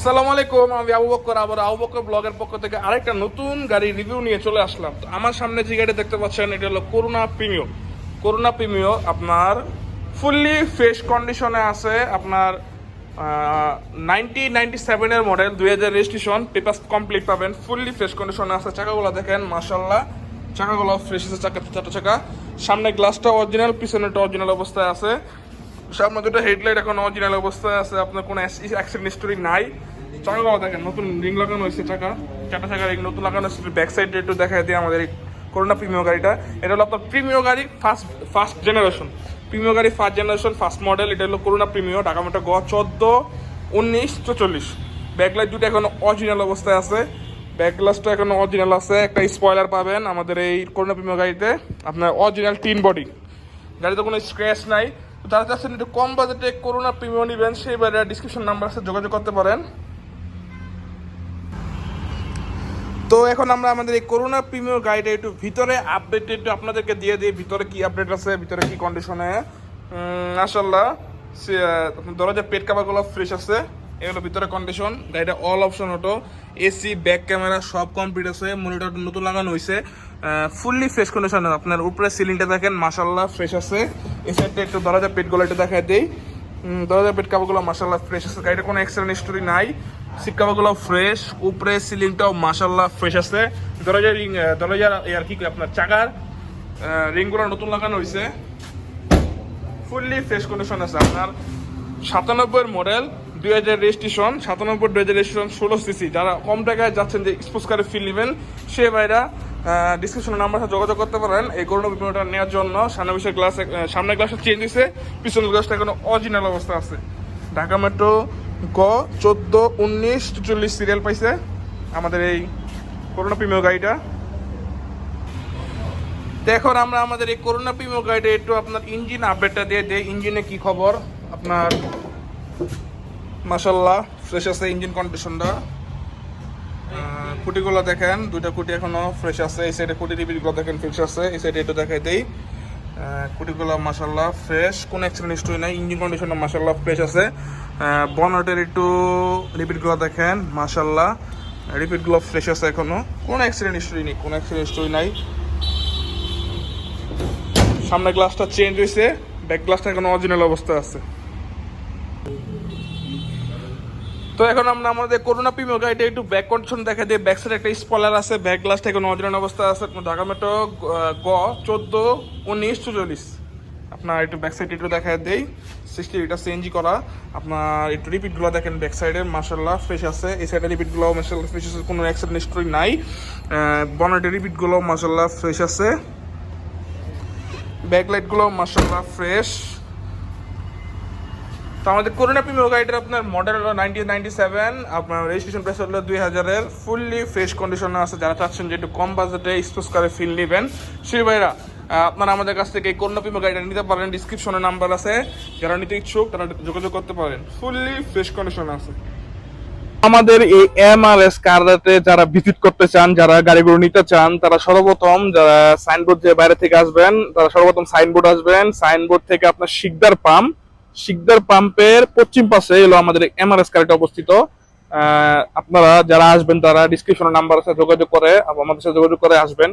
আসসালামু আলাইকুম, আমি আবু বক্কর আবার আবু বক্কর ব্লগের পক্ষ থেকে আরেকটা নতুন গাড়ি রিভিউ নিয়ে চলে আসলাম। তো আমার সামনে যে গাড়ি দেখতে পাচ্ছেন, এটা হলো করোনা প্রিমিও করোনা প্রিমিও আপনার ফুললি ফ্রেশ কন্ডিশনে আছে আপনার নাইনটি নাইনটি সেভেনের মডেল দুই হাজার রেজিস্ট্রেশন পেপার কমপ্লিট পাবেন ফুললি ফ্রেশ কন্ডিশনে আছে। চাকাগুলো দেখেন মাসাল্লাহ চাকাগুলো ফ্রেশ আছে, চাকা চারটা চাকা। সামনে গ্লাসটা অরিজিনাল পিছনেটা অরিজিনাল অবস্থায় আছে। সামনে দুটো হেডলাইট এখন অরিজিনাল অবস্থায় আছে, আপনার কোনো অ্যাক্সিডেন্ট হিস্টোরি নাই। চাকাগুলো দেখেন, নতুন রিং লাগানো হয়েছে চাকা। চারটা চাকা রিং নতুন লাগানো হয়েছে ব্যাক সাইডে একটু দেখাই দিই আমাদের এই করোনা প্রিমিয় গাড়িটা। এটা হলো আপনার প্রিমিয় গাড়ি ফার্স্ট ফার্স্ট জেনারেশন প্রিমিয় গাড়ি ফার্স্ট জেনারেশন ফার্স্ট মডেল এটা হলো করোনা প্রিমিয় ঢাকা মোটর গ চোদ্দ, উনিশ চল্লিশ ব্যাকলাইট দুটো এখন অরিজিনাল অবস্থায় আছে। ব্যাক গ্লাসটা এখন অরিজিনাল আছে, একটা স্পয়লার পাবেন আমাদের এই করোনা প্রিমিয় গাড়িতে। আপনার অরিজিনাল তিন বডি গাড়িতে কোনো স্ক্র্যাচ নাই। যারা চাচ্ছেন একটু কম বাজেটে করোনা প্রিমিয়াম নেবেন সেই বাইরে ডিসক্রিপশন নাম্বার আছে, যোগাযোগ করতে পারেন। তো এখন আমরা আমাদের এই করোনা প্রিমিয়াম গাড়িটা একটু ভিতরে আপডেট একটু আপনাদেরকে দিয়ে দিই, ভিতরে কি আপডেট আছে, ভিতরে কি কন্ডিশনে মাসাল্লাহ দরজা পেট কাবারগুলো ফ্রেশ আছে। এগুলো ভিতরে কন্ডিশন গাড়িটা all option auto AC back camera সব কমপ্লিট আছে মনিটর নতুন লাগানো হয়েছে ফুললি ফ্রেশ কন্ডিশন আপনার উপরে সিলিংটা দেখেন মাসাল্লাহ ফ্রেশ আছে। এই সাইডটা একটু দরজা পেটগুলো একটু দেখা দেই। দরজা পেট কাভারগুলো মাসাল্লাহ ফ্রেশ আছে। গাড়িটা কোনো এক্সিডেন্ট হিস্টোরি নাই। সিট কাভারগুলো ফ্রেশ উপরে সিলিংটাও মাসাল্লাহ ফ্রেশ আছে। দরজা রিং দরজার আর কি আপনার চাকার রিংগুলো নতুন লাগানো হয়েছে ফুললি ফ্রেশ কন্ডিশন আছে। আপনার সাতানব্বই মডেল দুই হাজার রেজিস্ট্রেশন সাতানব্বই দুই হাজার রেজিস্ট্রেশন ষোলো সিসি যারা কম টাকায় যাচ্ছেন যে স্পোর্টস কারে ফিল নেবেন, সে ভাইরা ডিসক্রিপশনের নাম্বার সাথে যোগাযোগ করতে পারেন। এই করোনা বিপণটা নেওয়ার জন্য সামনে বিষয়ে গ্লাস সামনের গ্লাসটা চেঞ্জ হয়েছে পিছনের গ্লাসটা এখনও অরিজিনাল অবস্থা আছে। ঢাকা মেট্রো গ, চোদ্দ, উনিশ, চল্লিশ সিরিয়াল পাইছে আমাদের এই করোনা প্রিমিয় গাড়িটা। এখন আমরা আমাদের এই করোনা প্রিমিয় গাড়িটা একটু আপনার ইঞ্জিন আপডেটটা দিয়ে দিই। ইঞ্জিনে কি খবর? আপনার মাসাল্লাহ ফ্রেশ আছে ইঞ্জিন কন্ডিশনটা কুটিগুলো দেখেন, দুইটা কুটি এখনও ফ্রেশ আছে, এই সাইডে কুটি রিপিটগুলো দেখেন ফ্রেশ আছে, এই সাইডে একটু দেখাই দেই। কুটিগুলো মাসাল্লাহ ফ্রেশ কোনো অ্যাক্সিডেন্ট হিস্টরি নাই ইঞ্জিন কন্ডিশনটা মাসাল্লাহ ফ্রেশ আছে। বনাটের একটু রিপিটগুলো দেখেন মাসাল্লাহ রিপিটগুলো ফ্রেশ আছে এখনও। কোনো অ্যাক্সিডেন্ট হিস্টরি নেই, কোনো অ্যাক্সিডেন্ট হিস্টরি নাই। সামনে গ্লাসটা চেঞ্জ হয়েছে ব্যাক গ্লাসটা এখন অরিজিনাল অবস্থা আছে। তো এখন আমরা আমাদের করোনা প্রিমিয়ার গাড়িটা একটু ব্যাক কন্ডিশন দেখা দিয়ে ব্যাক সাইডে একটা স্পলার আছে ব্যাক গ্লাসটা এখন অরিজিনাল অবস্থা আছে? ঢাকা মেট্রো গ, চোদ্দ, উনিশ চল্লিশ আপনার একটু ব্যাক সাইড একটু দেখা দেই। সিক্সটি এটা সিএনজি করা। আপনার একটু রিপিটগুলো দেখেন ব্যাক সাইডে মার্শাল্লাহ ফ্রেশ আছে। এই সাইডে রিপিটগুলো মার্শাল্লাহ ফ্রেশ আছে, কোনো অ্যাক্সিডেন্ট হিস্টরি নাই। বনেটের রিপিটগুলো মার্শাল্লাহ ফ্রেশ আছে। ব্যাকলাইটগুলো মার্শাল্লাহ ফ্রেশ আমাদের করোনা প্রিমিয়ার গাড়িটার আপনার মডেল হলো নাইনটিন নাইনটি সেভেন আপনার রেজিস্ট্রেশন প্রাইস হলো দুই হাজারের ফুললি ফ্রেশ কন্ডিশনে আছে। যারা চাচ্ছেন যে একটু কম বাজেটে স্পোর্টস কারে ফিল নেবেন। সেই ভাইরা আপনারা আমাদের কাছ থেকে করোনা প্রিমিয়ার গাড়িটা নিতে পারেন। ডিসক্রিপশনে নাম্বার আছে। যারা নিতে ইচ্ছুক, তারা যোগাযোগ করতে পারেন। ফুললি ফ্রেশ কন্ডিশনে আছে। আমাদের এই এম আর এস কারতে যারা ভিজিট করতে চান, যারা গাড়িগুলো নিতে চান, তারা সর্বপ্রথম যারা সাইনবোর্ড যে বাইরে থেকে আসবেন, তারা সর্বপ্রথম সাইনবোর্ড আসবেন। সাইনবোর্ড থেকে আপনার শিকদার পাম্প শিকদার পাম্পের পশ্চিম পাশে এলো আমাদের এম আর এস কারটা অবস্থিত। আপনারা যারা আসবেন তারা ডিসক্রিপশনের নাম্বার আছে, যোগাযোগ করে আমাদের সাথে যোগাযোগ করে আসবেন।